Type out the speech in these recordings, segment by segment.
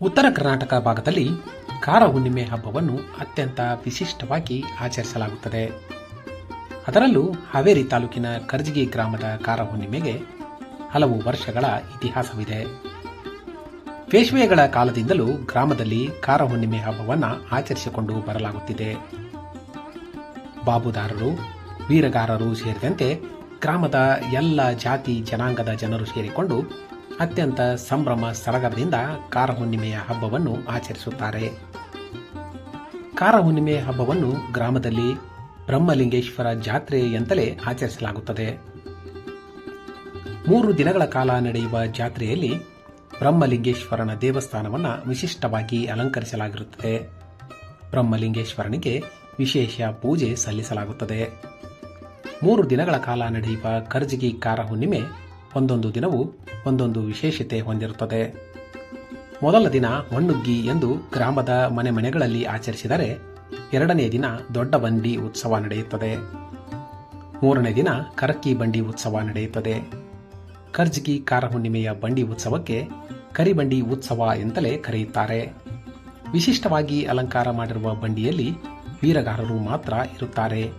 ಉತ್ತರ ಕರ್ನಾಟಕ ಭಾಗದಲ್ಲಿ ಕಾರ ಹುಣ್ಣಿಮೆ ಹಬ್ಬವನ್ನು ಅತ್ಯಂತ ವಿಶಿಷ್ಟವಾಗಿ ಆಚರಿಸಲಾಗುತ್ತದೆ. ಅದರಲ್ಲೂ ಹಾವೇರಿ ತಾಲೂಕಿನ ಕರ್ಜಗಿ ಗ್ರಾಮದ ಕಾರ ಹುಣ್ಣಿಮೆಗೆ ಹಲವು ವರ್ಷಗಳ ಇತಿಹಾಸವಿದೆ. ಪೇಶ್ವೆಗಳ ಕಾಲದಿಂದಲೂ ಗ್ರಾಮದಲ್ಲಿ ಕಾರ ಹುಣ್ಣಿಮೆ ಹಬ್ಬವನ್ನು ಆಚರಿಸಿಕೊಂಡು ಬರಲಾಗುತ್ತಿದೆ. ಬಾಬುದಾರರು, ವೀರಗಾರರು ಸೇರಿದಂತೆ ಗ್ರಾಮದ ಎಲ್ಲ ಜಾತಿ ಜನಾಂಗದ ಜನರು ಸೇರಿಕೊಂಡು ಅತ್ಯಂತ ಸಂಭ್ರಮ ಸಡಗರದಿಂದ ಕಾರ ಹುಣ್ಣಿಮೆಯ ಹಬ್ಬವನ್ನು ಆಚರಿಸುತ್ತಾರೆ. ಕಾರ ಹುಣ್ಣಿಮೆ ಹಬ್ಬವನ್ನು ಗ್ರಾಮದಲ್ಲಿ ಬ್ರಹ್ಮಲಿಂಗೇಶ್ವರ ಜಾತ್ರೆ ಎಂತಲೇ ಆಚರಿಸಲಾಗುತ್ತದೆ. ಮೂರು ದಿನಗಳ ಕಾಲ ನಡೆಯುವ ಜಾತ್ರೆಯಲ್ಲಿ ಬ್ರಹ್ಮಲಿಂಗೇಶ್ವರನ ದೇವಸ್ಥಾನವನ್ನು ವಿಶಿಷ್ಟವಾಗಿ ಅಲಂಕರಿಸಲಾಗಿರುತ್ತದೆ. ಬ್ರಹ್ಮಲಿಂಗೇಶ್ವರನಿಗೆ ವಿಶೇಷ ಪೂಜೆ ಸಲ್ಲಿಸಲಾಗುತ್ತದೆ. ಮೂರು ದಿನಗಳ ಕಾಲ ನಡೆಯುವ ಕರ್ಜಗಿ ಕಾರ ಹುಣ್ಣಿಮೆ ಒಂದೊಂದು ದಿನವೂ ಒಂದೊಂದು ವಿಶೇಷತೆ ಹೊಂದಿರುತ್ತದೆ. ಮೊದಲ ದಿನ ಮಣ್ಣುಗ್ಗಿ ಎಂದು ಗ್ರಾಮದ ಮನೆ ಮನೆಗಳಲ್ಲಿ ಆಚರಿಸಿದರೆ ಎರಡನೇ ದಿನ ದೊಡ್ಡ ಬಂಡಿ ಉತ್ಸವ ನಡೆಯುತ್ತದೆ. ಮೂರನೇ ದಿನ ಕರಕ್ಕಿ ಬಂಡಿ ಉತ್ಸವ ನಡೆಯುತ್ತದೆ. ಕರ್ಜಗಿ ಕಾರ ಹುಣ್ಣಿಮೆಯ ಬಂಡಿ ಉತ್ಸವಕ್ಕೆ ಕರಿಬಂಡಿ ಉತ್ಸವ ಎಂತಲೇ ಕರೆಯುತ್ತಾರೆ. ವಿಶಿಷ್ಟವಾಗಿ ಅಲಂಕಾರ ಮಾಡಿರುವ ಬಂಡಿಯಲ್ಲಿ ವೀರಗಾರರು ಮಾತ್ರ ಇರುತ್ತಾರೆ.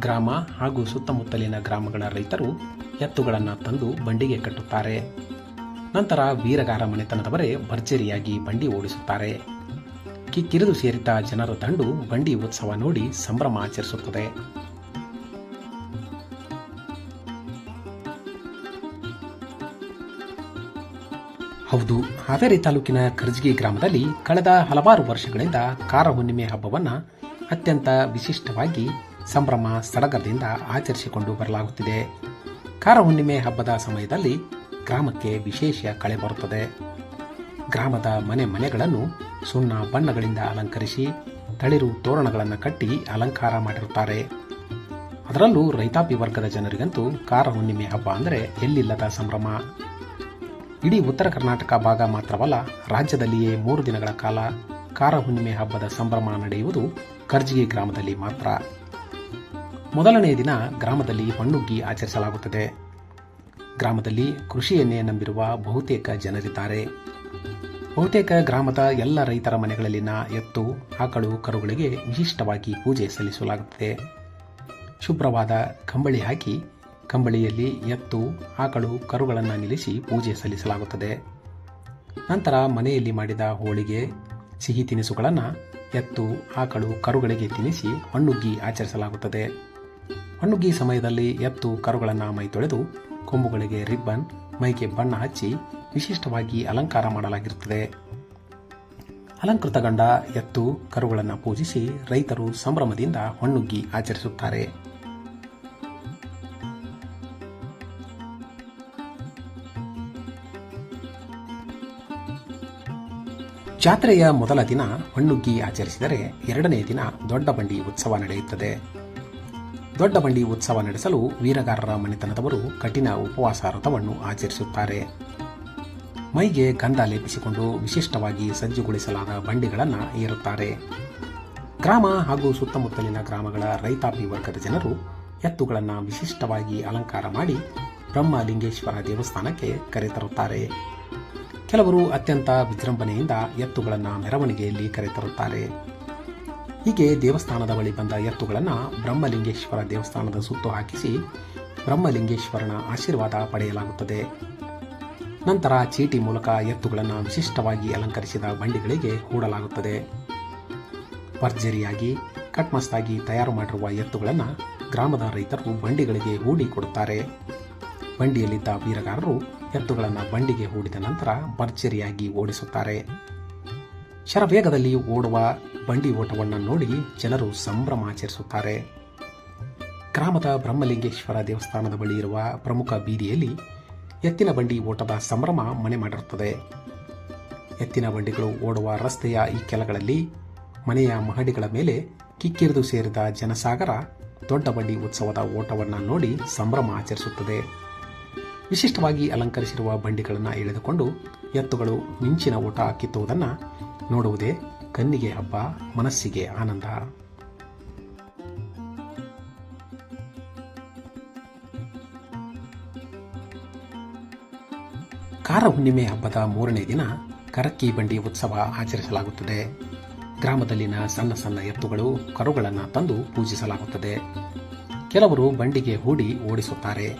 ಗ್ರಾಮ ಹಾಗೂ ಸುತ್ತಮುತ್ತಲಿನ ಗ್ರಾಮಗಳ ರೈತರು ಎತ್ತುಗಳನ್ನು ತಂದು ಬಂಡಿಗೆ ಕಟ್ಟುತ್ತಾರೆ. ನಂತರ ವೀರಗಾರ ಮನೆತನದವರೇ ಭರ್ಜರಿಯಾಗಿ ಬಂಡಿ ಓಡಿಸುತ್ತಾರೆ. ಕಿಕ್ಕಿರಿದು ಸೇರಿದ್ದ ಜನರ ತಂಡು ಬಂಡಿ ಉತ್ಸವ ನೋಡಿ ಸಂಭ್ರಮ ಆಚರಿಸುತ್ತದೆ. ಹೌದು, ಹಾವೇರಿ ತಾಲೂಕಿನ ಕರ್ಜಗಿ ಗ್ರಾಮದಲ್ಲಿ ಕಳೆದ ಹಲವಾರು ವರ್ಷಗಳಿಂದ ಕಾರ ಹುಣ್ಣಿಮೆ ಹಬ್ಬವನ್ನು ಅತ್ಯಂತ ವಿಶಿಷ್ಟವಾಗಿ ಸಂಭ್ರಮ, ಸಡಗರದಿಂದ ಆಚರಿಸಿಕೊಂಡು ಬರಲಾಗುತ್ತಿದೆ. ಹುಣ್ಣಿಮೆ ಹಬ್ಬದ ಸಮಯದಲ್ಲಿ ಗ್ರಾಮಕ್ಕೆ ವಿಶೇಷ ಕಳೆ ಬರುತ್ತದೆ. ಗ್ರಾಮದ ಮನೆ ಮನೆಗಳನ್ನು ಸುಣ್ಣ ಬಣ್ಣಗಳಿಂದ ಅಲಂಕರಿಸಿ ತಳಿರು ತೋರಣಗಳನ್ನು ಕಟ್ಟಿ ಅಲಂಕಾರ ಮಾಡಿರುತ್ತಾರೆ. ಅದರಲ್ಲೂ ರೈತಾಪಿ ವರ್ಗದ ಜನರಿಗಂತೂ ಕಾರ ಹುಣ್ಣಿಮೆ ಹಬ್ಬ ಅಂದರೆ ಎಲ್ಲಿಲ್ಲದ ಸಂಭ್ರಮ. ಇಡೀ ಉತ್ತರ ಕರ್ನಾಟಕ ಭಾಗ ಮಾತ್ರವಲ್ಲ, ರಾಜ್ಯದಲ್ಲಿಯೇ ಮೂರು ದಿನಗಳ ಕಾಲ ಕಾರ ಹುಣ್ಣಿಮೆ ಹಬ್ಬದ ಸಂಭ್ರಮ ನಡೆಯುವುದು ಕರ್ಜಿಗೆ ಗ್ರಾಮದಲ್ಲಿ ಮಾತ್ರ. ಮೊದಲನೆಯ ದಿನ ಗ್ರಾಮದಲ್ಲಿ ಹೊಣ್ಣುಗ್ಗಿ ಆಚರಿಸಲಾಗುತ್ತದೆ. ಗ್ರಾಮದಲ್ಲಿ ಕೃಷಿಯನ್ನೇ ನಂಬಿರುವ ಬಹುತೇಕ ಜನರಿದ್ದಾರೆ. ಬಹುತೇಕ ಗ್ರಾಮದ ಎಲ್ಲ ರೈತರ ಮನೆಗಳಲ್ಲಿನ ಎತ್ತು, ಆಕಳು, ಕರುಗಳಿಗೆ ವಿಶಿಷ್ಟವಾಗಿ ಪೂಜೆ ಸಲ್ಲಿಸಲಾಗುತ್ತದೆ. ಶುಭ್ರವಾದ ಕಂಬಳಿ ಹಾಕಿ ಕಂಬಳಿಯಲ್ಲಿ ಎತ್ತು, ಆಕಳು, ಕರುಗಳನ್ನು ನಿಲ್ಲಿಸಿ ಪೂಜೆ ಸಲ್ಲಿಸಲಾಗುತ್ತದೆ. ನಂತರ ಮನೆಯಲ್ಲಿ ಮಾಡಿದ ಹೋಳಿಗೆ, ಸಿಹಿ ತಿನಿಸುಗಳನ್ನು ಎತ್ತು, ಆಕಳು, ಕರುಗಳಿಗೆ ತಿನ್ನಿಸಿ ಹಣ್ಣುಗ್ಗಿ ಆಚರಿಸಲಾಗುತ್ತದೆ. ಹಣ್ಣುಗ್ಗಿ ಸಮಯದಲ್ಲಿ ಎತ್ತು ಕರುಗಳನ್ನು ಮೈ ತೊಳೆದು ಕೊಂಬುಗಳಿಗೆ ರಿಬ್ಬನ್, ಮೈಗೆ ಬಣ್ಣ ಹಚ್ಚಿ ವಿಶಿಷ್ಟವಾಗಿ ಅಲಂಕಾರ ಮಾಡಲಾಗಿರುತ್ತದೆ. ಅಲಂಕೃತಗೊಂಡ ಎತ್ತು ಕರುಗಳನ್ನು ಪೂಜಿಸಿ ರೈತರು ಸಂಭ್ರಮದಿಂದ ಹೊಣ್ಣುಗ್ಗಿ ಆಚರಿಸುತ್ತಾರೆ. ಜಾತ್ರೆಯ ಮೊದಲ ದಿನ ಹಣ್ಣುಗ್ಗಿ ಆಚರಿಸಿದರೆ ಎರಡನೇ ದಿನ ದೊಡ್ಡ ಬಂಡಿ ಉತ್ಸವ ನಡೆಯುತ್ತದೆ. ದೊಡ್ಡ ಬಂಡಿ ಉತ್ಸವ ನಡೆಸಲು ವೀರಗಾರರ ಮನೆತನದವರು ಕಠಿಣ ಉಪವಾಸ ವ್ರತವನ್ನು ಆಚರಿಸುತ್ತಾರೆ. ಮೈಗೆ ಗಂಧ ಲೇಪಿಸಿಕೊಂಡು ವಿಶಿಷ್ಟವಾಗಿ ಸಜ್ಜುಗೊಳಿಸಲಾದ ಬಂಡಿಗಳನ್ನು ಏರುತ್ತಾರೆ. ಗ್ರಾಮ ಹಾಗೂ ಸುತ್ತಮುತ್ತಲಿನ ಗ್ರಾಮಗಳ ರೈತಾಪಿ ವರ್ಗದ ಜನರು ಎತ್ತುಗಳನ್ನು ವಿಶಿಷ್ಟವಾಗಿ ಅಲಂಕಾರ ಮಾಡಿ ಬ್ರಹ್ಮಲಿಂಗೇಶ್ವರ ದೇವಸ್ಥಾನಕ್ಕೆ ಕರೆತರುತ್ತಾರೆ ಕೆಲವರು ಅತ್ಯಂತ ವಿಜೃಂಭಣೆಯಿಂದ ಎತ್ತುಗಳನ್ನು ಮೆರವಣಿಗೆಯಲ್ಲಿ ಕರೆತರುತ್ತಾರೆ ಹೀಗೆ ದೇವಸ್ಥಾನದ ಬಳಿ ಬಂದ ಎತ್ತುಗಳನ್ನು ಬ್ರಹ್ಮಲಿಂಗೇಶ್ವರ ದೇವಸ್ಥಾನದ ಸುತ್ತು ಹಾಕಿಸಿ ಬ್ರಹ್ಮಲಿಂಗೇಶ್ವರನ ಆಶೀರ್ವಾದ ಪಡೆಯಲಾಗುತ್ತದೆ. ನಂತರ ಚೀಟಿ ಮೂಲಕ ಎತ್ತುಗಳನ್ನು ವಿಶಿಷ್ಟವಾಗಿ ಅಲಂಕರಿಸಿದ ಬಂಡಿಗಳಿಗೆ ಹೂಡಲಾಗುತ್ತದೆ. ಭರ್ಜರಿಯಾಗಿ, ಕಟ್ಮಸ್ತಾಗಿ ತಯಾರು ಮಾಡಿರುವ ಎತ್ತುಗಳನ್ನು ಗ್ರಾಮದ ರೈತರು ಬಂಡಿಗಳಿಗೆ ಹೂಡಿ ಕೊಡುತ್ತಾರೆ. ಬಂಡಿಯಲ್ಲಿದ್ದ ವೀರಗಾರರು ಎತ್ತುಗಳನ್ನು ಬಂಡಿಗೆ ಹೂಡಿದ ನಂತರ ಭರ್ಜರಿಯಾಗಿ ಓಡಿಸುತ್ತಾರೆ. ಶರವೇಗದಲ್ಲಿ ಓಡುವ ಬಂಡಿ ಓಟವನ್ನು ನೋಡಿ ಜನರು ಸಂಭ್ರಮಾಚರಿಸುತ್ತಾರೆ ಗ್ರಾಮದ ಬ್ರಹ್ಮಲಿಂಗೇಶ್ವರ ದೇವಸ್ಥಾನದ ಬಳಿ ಇರುವ ಪ್ರಮುಖ ಬೀದಿಯಲ್ಲಿ ಎತ್ತಿನ ಬಂಡಿ ಓಟದ ಸಂಭ್ರಮ ಮನೆ ಮಾಡಿರುತ್ತದೆ. ಎತ್ತಿನ ಬಂಡಿಗಳು ಓಡುವ ರಸ್ತೆಯ ಈ ಕೆಲಗಳಲ್ಲಿ ಮನೆಯ ಮಹಡಿಗಳ ಮೇಲೆ ಕಿಕ್ಕಿರಿದು ಸೇರಿದ ಜನಸಾಗರ ದೊಡ್ಡ ಬಂಡಿ ಉತ್ಸವದ ಓಟವನ್ನು ನೋಡಿ ಸಂಭ್ರಮ ಆಚರಿಸುತ್ತದೆ. ವಿಶಿಷ್ಟವಾಗಿ ಅಲಂಕರಿಸಿರುವ ಬಂಡಿಗಳನ್ನು ಎಳೆದುಕೊಂಡು ಎತ್ತುಗಳು ಮಿಂಚಿನ ಓಟ ಕಿತ್ತುವುದನ್ನು ನೋಡುವುದೇ ಕಣ್ಣಿಗೆ ಹಬ್ಬ, ಮನಸ್ಸಿಗೆ ಆನಂದ. ಕಾರ ಹುಣ್ಣಿಮೆ ಹಬ್ಬದ ಮೂರನೇ ದಿನ ಕರಕ್ಕಿ ಬಂಡಿ ಉತ್ಸವ ಆಚರಿಸಲಾಗುತ್ತದೆ. ಗ್ರಾಮದಲ್ಲಿನ ಸಣ್ಣ ಸಣ್ಣ ಎತ್ತುಗಳು ಕರುಗಳನ್ನು ತಂದು ಪೂಜಿಸಲಾಗುತ್ತದೆ. ಕೆಲವರು ಬಂಡಿಗೆ ಹೂಡಿ ಓಡಿಸುತ್ತಾರೆ.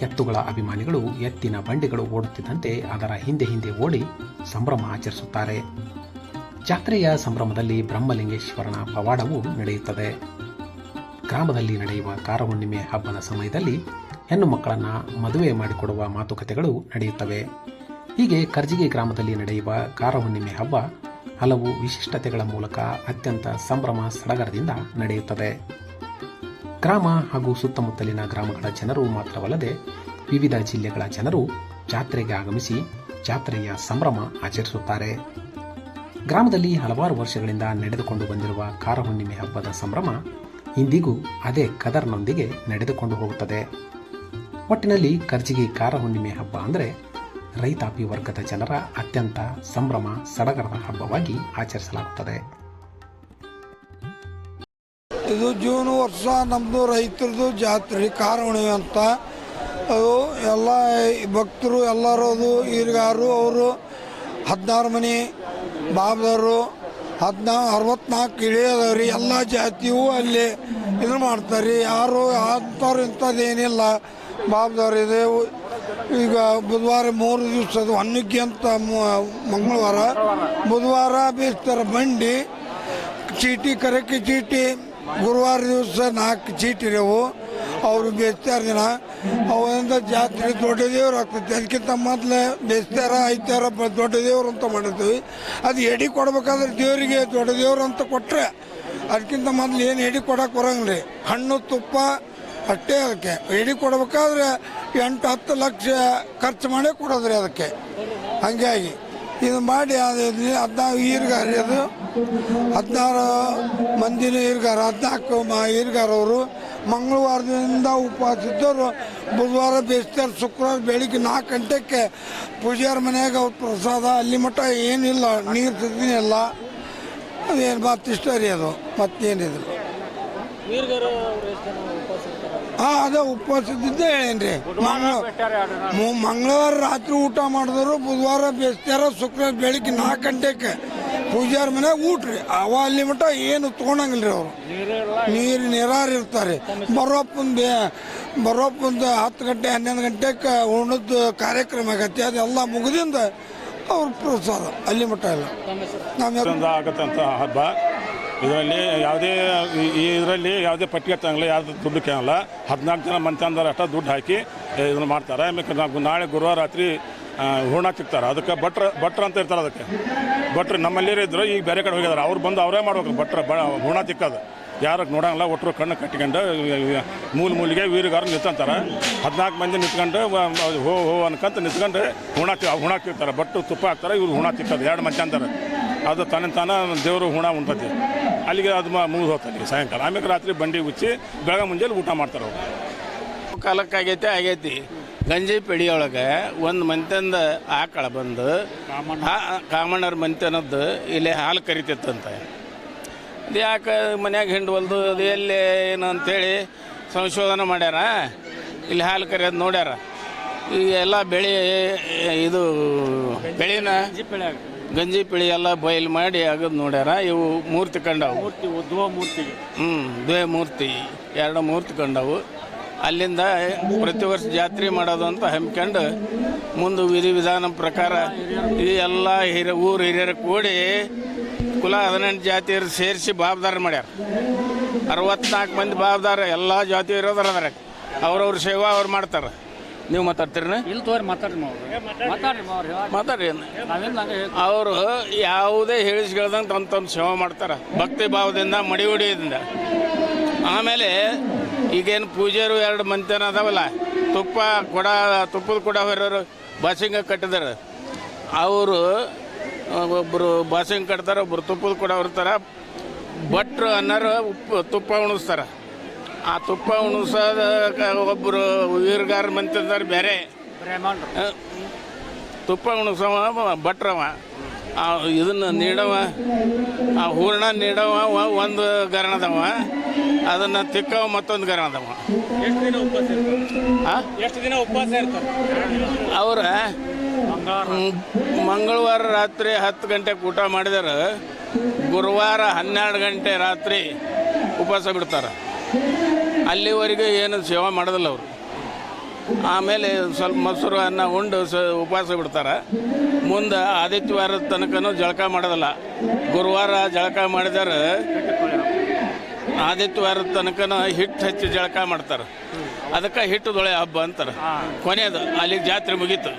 ಎತ್ತುಗಳ ಅಭಿಮಾನಿಗಳು ಎತ್ತಿನ ಬಂಡಿಗಳು ಓಡುತ್ತಿದ್ದಂತೆ ಅದರ ಹಿಂದೆ ಹಿಂದೆ ಓಡಿ ಸಂಭ್ರಮ ಆಚರಿಸುತ್ತಾರೆ. ಜಾತ್ರೆಯ ಸಂಭ್ರಮದಲ್ಲಿ ಬ್ರಹ್ಮಲಿಂಗೇಶ್ವರನ ಪವಾಡವೂ ನಡೆಯುತ್ತದೆ. ಗ್ರಾಮದಲ್ಲಿ ನಡೆಯುವ ಕಾರಹುಣ್ಣಿಮೆ ಹಬ್ಬದ ಸಮಯದಲ್ಲಿ ಹೆಣ್ಣು ಮಕ್ಕಳನ್ನು ಮದುವೆ ಮಾಡಿಕೊಡುವ ಮಾತುಕತೆಗಳು ನಡೆಯುತ್ತವೆ. ಹೀಗೆ ಕರ್ಜಿಗೆ ಗ್ರಾಮದಲ್ಲಿ ನಡೆಯುವ ಕಾರಹುಣ್ಣಿಮೆ ಹಬ್ಬ ಹಲವು ವಿಶಿಷ್ಟತೆಗಳ ಮೂಲಕ ಅತ್ಯಂತ ಸಂಭ್ರಮ ಸಡಗರದಿಂದ ನಡೆಯುತ್ತದೆ. ಗ್ರಾಮ ಹಾಗೂ ಸುತ್ತಮುತ್ತಲಿನ ಗ್ರಾಮಗಳ ಜನರು ಮಾತ್ರವಲ್ಲದೆ ವಿವಿಧ ಜಿಲ್ಲೆಗಳ ಜನರು ಜಾತ್ರೆಗೆ ಆಗಮಿಸಿ ಜಾತ್ರೆಯ ಸಂಭ್ರಮ ಆಚರಿಸುತ್ತಾರೆ. ಗ್ರಾಮದಲ್ಲಿ ಹಲವಾರು ವರ್ಷಗಳಿಂದ ನಡೆದುಕೊಂಡು ಬಂದಿರುವ ಕಾರಹುಣ್ಣಿಮೆ ಹಬ್ಬದ ಸಂಭ್ರಮ ಇಂದಿಗೂ ಅದೇ ಕದರ್ನೊಂದಿಗೆ ನಡೆದುಕೊಂಡು ಹೋಗುತ್ತದೆ. ಒಟ್ಟಿನಲ್ಲಿ ಖರ್ಚಿಗೆ ಕಾರ ಹುಣ್ಣಿಮೆ ಹಬ್ಬ ಅಂದರೆ ರೈತಾಪಿ ವರ್ಗದ ಜನರ ಅತ್ಯಂತ ಸಂಭ್ರಮ ಸಡಗರದ ಹಬ್ಬವಾಗಿ ಆಚರಿಸಲಾಗುತ್ತದೆ. ಇದು ಜೂನ್ ವರ್ಷ ನಮ್ಮದು ರೈತರದು ಜಾತ್ರೆ ಕಾರವಣಿ ಅಂತ. ಅದು ಎಲ್ಲ ಭಕ್ತರು ಎಲ್ಲರೂ ಈರ್ಗಾರು ಅವರು ಹದಿನಾರು ಮನೆ ಬಾಬದವರು ಹದಿನಾ ಅರವತ್ನಾಲ್ಕು ಇಳಿಯದವ್ರಿ ಎಲ್ಲ ಜಾತಿಯೂ ಅಲ್ಲಿ ಇದು ಮಾಡ್ತಾರೆ. ಯಾರು ಅಂಥವ್ರು ಇಂಥದ್ದೇನಿಲ್ಲ. ಬಾಬ್ದವ್ರು ಇದೆ ಈಗ ಬುಧವಾರ ಮೂರು ದಿವಸದ ಹೊನ್ನಿಗೆ ಅಂತ ಮಂಗಳವಾರ. ಬುಧವಾರ ಬೀಸ್ತಾರೆ ಬಂಡಿ, ಚೀಟಿ ಕರೆಕ್ಟ್ ಚೀಟಿ, ಗುರುವಾರ ದಿವಸ ನಾಲ್ಕು ಚೀಟಿ ಇರವು ಅವರು ಬೇಸ್ತಾರ ದಿನ ಅವರಿಂದ ಜಾತ್ರೆ ದೊಡ್ಡ ದೇವ್ರು ಆಗ್ತೈತಿ. ಅದಕ್ಕಿಂತ ಮೊದಲೇ ಬೇಸ್ತಾರ ಐತಾರ ದೊಡ್ಡ ದೇವ್ರು ಅಂತ ಮಾಡಿರ್ತೀವಿ. ಅದು ಎಡಿ ಕೊಡ್ಬೇಕಾದ್ರೆ ದೇವರಿಗೆ ದೊಡ್ಡ ದೇವ್ರು ಅಂತ ಕೊಟ್ಟರೆ ಅದಕ್ಕಿಂತ ಮೊದಲು ಏನು ಎಡಿ ಕೊಡಕ್ಕೆ ಬರಂಗ್ರಿ ಹಣ್ಣು, ತುಪ್ಪ ಅಷ್ಟೇ ಅದಕ್ಕೆ. ಎಡಿ ಕೊಡ್ಬೇಕಾದ್ರೆ ಎಂಟು, ಹತ್ತು ಲಕ್ಷ ಖರ್ಚು ಮಾಡಿ ಕೊಡೋದ್ರಿ ಅದಕ್ಕೆ. ಹಂಗಾಗಿ ಇದು ಮಾಡಿ ಅದು ಹದಿನಾರು ಈರ್ಗಾರ ಅದು ಹದಿನಾರು ಮಂದಿನ ಈರ್ಗಾರ, ಹದಿನಾಲ್ಕು ಮಾ ಈರ್ಗಾರ ಅವರು ಮಂಗಳವಾರದಿಂದ ಉಪವಾಸ ಇದ್ದವರು ಬುಧವಾರ ಬೇಯಿಸ್ತಾರೆ ಶುಕ್ರವಾರ ಬೆಳಿಗ್ಗೆ ನಾಲ್ಕು ಗಂಟೆಗೆ ಪೂಜಾರ ಮನೆಯಾಗ ಅವ್ರ ಪ್ರಸಾದ ಅಲ್ಲಿ ಮಟ್ಟ ಏನಿಲ್ಲ ನೀರು ತಿಂದಿನಿಲ್ಲ ಅದೇನು ಮತ್ತಿಷ್ಟ ರೀ ಅದು ಮತ್ತೇನಿದ್ರು ಹಾಂ ಅದೇ ಉಪವಾಸ ಇದ್ದಿದ್ದೆ ಹೇಳೇನ್ರಿ ಮಂಗಳ ಮಂಗಳವಾರ ರಾತ್ರಿ ಊಟ ಮಾಡಿದ್ರು ಬುಧವಾರ ಬೇಸ್ತಾರ ಶುಕ್ರವಾರ ಬೆಳಿಗ್ಗೆ ನಾಲ್ಕು ಗಂಟೆಗೆ ಪೂಜಾರ ಮನೆ ಊಟ ರೀ ಅವ ಅಲ್ಲಿ ಮಟ್ಟ ಏನು ತೊಗೊಳಂಗಿಲ್ಲ ರೀ ಅವರು ನೀರು ನೀರಾರು ಇರ್ತಾರೆ. ಬರೋಪ್ಪಂದು ಬರೋಪ್ಪಂದು ಹತ್ತು ಗಂಟೆ ಹನ್ನೊಂದು ಗಂಟೆಗೆ ಉಣ್ಣದ ಕಾರ್ಯಕ್ರಮ ಆಗತ್ತೆ. ಅದೆಲ್ಲ ಮುಗಿದಿಂದ ಅವ್ರ ಪ್ರಸಾದ. ಅಲ್ಲಿ ಮಟ್ಟ ಇಲ್ಲ ನಮ್ಮ ಆಗತ್ತಂತ ಹಬ್ಬ. ಇದರಲ್ಲಿ ಯಾವುದೇ ಇದರಲ್ಲಿ ಯಾವುದೇ ಪಟ್ಟಿಗೆ ತಂಗಲ್ಲ ಯಾವ್ದು ದುಡ್ಡು ಕೇಳಲ್ಲ. ಹದಿನಾಲ್ಕು ಜನ ಮಂತ್ರಿ ಅಷ್ಟ ದುಡ್ಡು ಹಾಕಿ ಇದನ್ನು ಮಾಡ್ತಾರೆ. ಆಮೇಲೆ ನಾವು ನಾಳೆ ಗುರುವಾರ ರಾತ್ರಿ ಹೂರ್ಣ ತಿಕ್ತಾರೆ. ಅದಕ್ಕೆ ಭಟ್ರ ಭಟ್ರ ಅಂತ ಇರ್ತಾರೆ ಅದಕ್ಕೆ. ಭಟ್ರು ನಮ್ಮಲ್ಲಿ ಇದ್ರು, ಈಗ ಬೇರೆ ಕಡೆ ಹೋಗಿದಾರೆ. ಅವ್ರು ಬಂದು ಅವರೇ ಮಾಡ್ಬೇಕು. ಭಟ್ರ ಬ, ಹೂರ್ಣ ತಿಕ್ಕೋದು. ಯಾರಕ್ಕೆ ನೋಡೋಂಗಿಲ್ಲ ಒಟ್ಟರು ಕಣ್ಣು ಕಟ್ಕೊಂಡು ಮೂಲ ಮೂಲಿಗೆ ವೀರಗಾರ ನಿಂತಂತಾರೆ ಹದಿನಾಲ್ಕು ಮಂದಿ ನಿಂತ್ಕೊಂಡು ಹೋ ಹೋ ಅನ್ಕಂತ ನಿಂತ್ಕೊಂಡು ಹುಣ ಹುಣ ತಿಕ್ತಾರೆ. ಬಟ್ಟು ತುಪ್ಪ ಹಾಕ್ತಾರೆ, ಇವ್ರು ಹುಣ ತಿಕ್ಕೋದು. ಎರಡು ಮಂದಿ ಅಂತಾರೆ. ಅದು ತನ್ನ ತಾನ ದೇವರು ಹುಣ ಉಂಟತಿ ಅಲ್ಲಿಗೆ ಅದು ಮುಗಿದು ಹೋಗ್ತದೆ ಸಾಯಂಕಾಲ. ಆಮೇಲೆ ರಾತ್ರಿ ಬಂಡಿ ಉಚ್ಚಿ, ಬೆಳಗ್ಗೆ ಮುಂಜಾನೆ ಊಟ ಮಾಡ್ತಾರೆ ಅವರು. ಕಾಲಕ್ಕೆ ಆಗೈತೆ ಆಗೈತಿ. ಗಂಜಿ ಪಿಡಿಯೊಳಗೆ ಒಂದು ಮಂತ್ಯಂದ ಆಕಳ ಬಂದು ಕಾಮಣ್ಣರ ಮಂತ್ಯನದ್ದು ಇಲ್ಲಿ ಹಾಲು ಕರಿತಿತ್ತಂತೆ. ಅದು ಯಾಕೆ ಮನ್ಯಾಗ ಹಿಂಡ್ವಲ್ದು ಅದು ಎಲ್ಲಿ ಏನು ಅಂಥೇಳಿ ಸಂಶೋಧನೆ ಮಾಡ್ಯಾರ? ಇಲ್ಲಿ ಹಾಲು ಕರಿಯೋದು ನೋಡ್ಯಾರ? ಈಗ ಎಲ್ಲ ಬೆಳೆ ಇದು ಬೆಳೆನ ಗಂಜಿ ಪಿಳಿ ಎಲ್ಲ ಬಯಲು ಮಾಡಿ ಅಗದು ನೋಡ್ಯಾರ. ಇವು ಮೂರ್ತಿ ಕಂಡವು. ಮೂರ್ತಿ ಉದ್ಭವ ಮೂರ್ತಿಗೆ ಹ್ಞೂ ದ್ವೇ ಮೂರ್ತಿ. ಎರಡು ಮೂರ್ತಿ ಕಂಡವು. ಅಲ್ಲಿಂದ ಪ್ರತಿ ವರ್ಷ ಜಾತ್ರೆ ಮಾಡೋದು ಅಂತ ಹಮ್ಮಿಕೊಂಡು ಮುಂದೆ ವಿಧಿ ವಿಧಾನ ಪ್ರಕಾರ ಈ ಎಲ್ಲ ಹಿರಿಯ ಊರು ಹಿರಿಯರು ಕೂಡಿ ಕುಲ ಹದಿನೆಂಟು ಜಾತಿಯರು ಸೇರಿಸಿ ಬಾಬ್ದಾರ ಮಾಡ್ಯಾರ. ಅರವತ್ನಾಲ್ಕು ಮಂದಿ ಬಾಬ್ದಾರ ಎಲ್ಲ ಜಾತಿ ಇರೋದ್ರ ಅದರ ಅವ್ರವ್ರ ಸೇವಾ ಅವ್ರು ಮಾಡ್ತಾರೆ. ನೀವು ಮಾತಾಡ್ತೀರಿ ಇಲ್ಲಿ ತೋರಿ ಮಾತಾಡ್ರಿ ಅವರು ಯಾವುದೇ ಹೇಳಿಸ್ಕೊಳ್ದಂಗೆ ತಮ್ಮ ತಮ್ಮ ಸೇವೆ ಮಾಡ್ತಾರೆ. ಭಕ್ತಿ ಭಾವದಿಂದ ಮಡಿ ಹೊಡಿಯೋದ್ರಿಂದ ಆಮೇಲೆ ಈಗೇನು ಪೂಜೆರು ಎರಡು ಮಂತೇನ ಅದಾವಲ್ಲ ತುಪ್ಪ ಕೊಡ ತುಪ್ಪದ ಕೊಡ ಹೊರೋರು ಬಾಸಿಂಗ ಕಟ್ಟಿದಾರೆ. ಅವರು ಒಬ್ಬರು ಬಾಸಿಂಗ್ ಕಟ್ತಾರೆ ಒಬ್ಬರು ತುಪ್ಪದ ಕೊಡ ಹೊರ್ತಾರೆ. ಭಟ್ರು ಅನ್ನೋರು ಉಪ್ಪು ತುಪ್ಪ ಉಣಿಸ್ತಾರೆ. ಆ ತುಪ್ಪ ಉಣಿಸೋದ ಒಬ್ಬರು ವೀರ್ಗಾರ ಮಂತಿದ್ದಾರೆ ಬೇರೆ ತುಪ್ಪ ಉಣಿಸವ ಭಟ್ರವ. ಆ ಇದನ್ನು ನೀಡವ ಆ ಹೂರ್ಣ ನೀಡವ ಒಂದು ಗರಣದವ ಅದನ್ನು ತಿಕ್ಕವ ಮತ್ತೊಂದು ಗರಣದವ. ಎಷ್ಟು ದಿನ ಉಪವಾಸ ಇರ್ತಾರೆ ಆ? ಎಷ್ಟು ದಿನ ಉಪವಾಸ ಇರ್ತಾರೆ ಅವ್ರ ಮಂಗಳವಾರ ರಾತ್ರಿ ಹತ್ತು ಗಂಟೆಗೆ ಊಟ ಮಾಡಿದರೆ ಗುರುವಾರ ಹನ್ನೆರಡು ಗಂಟೆ ರಾತ್ರಿ ಉಪವಾಸ ಬಿಡ್ತಾರೆ. ಅಲ್ಲಿವರೆಗೂ ಏನು ಸೇವಾ ಮಾಡೋದಿಲ್ಲ ಅವರು. ಆಮೇಲೆ ಸ್ವಲ್ಪ ಮೊಸರು ಅನ್ನ ಉಂಡು ಸ ಉಪವಾಸ ಬಿಡ್ತಾರೆ. ಮುಂದೆ ಆದಿತ್ಯವಾರದ ತನಕನೂ ಜಳಕ ಮಾಡೋದಿಲ್ಲ. ಗುರುವಾರ ಜಳಕ ಮಾಡಿದರೆ. ಆದಿತ್ಯವಾರದ ತನಕನೂ ಹಿಟ್ಟು ಹಚ್ಚಿ ಜಳಕ ಮಾಡ್ತಾರೆ. ಅದಕ್ಕೆ ಹಿಟ್ಟು ದೊಳೆ ಹಬ್ಬ ಅಂತಾರೆ. ಕೊನೆಯದು, ಅಲ್ಲಿಗೆ ಜಾತ್ರೆ ಮುಗೀತು.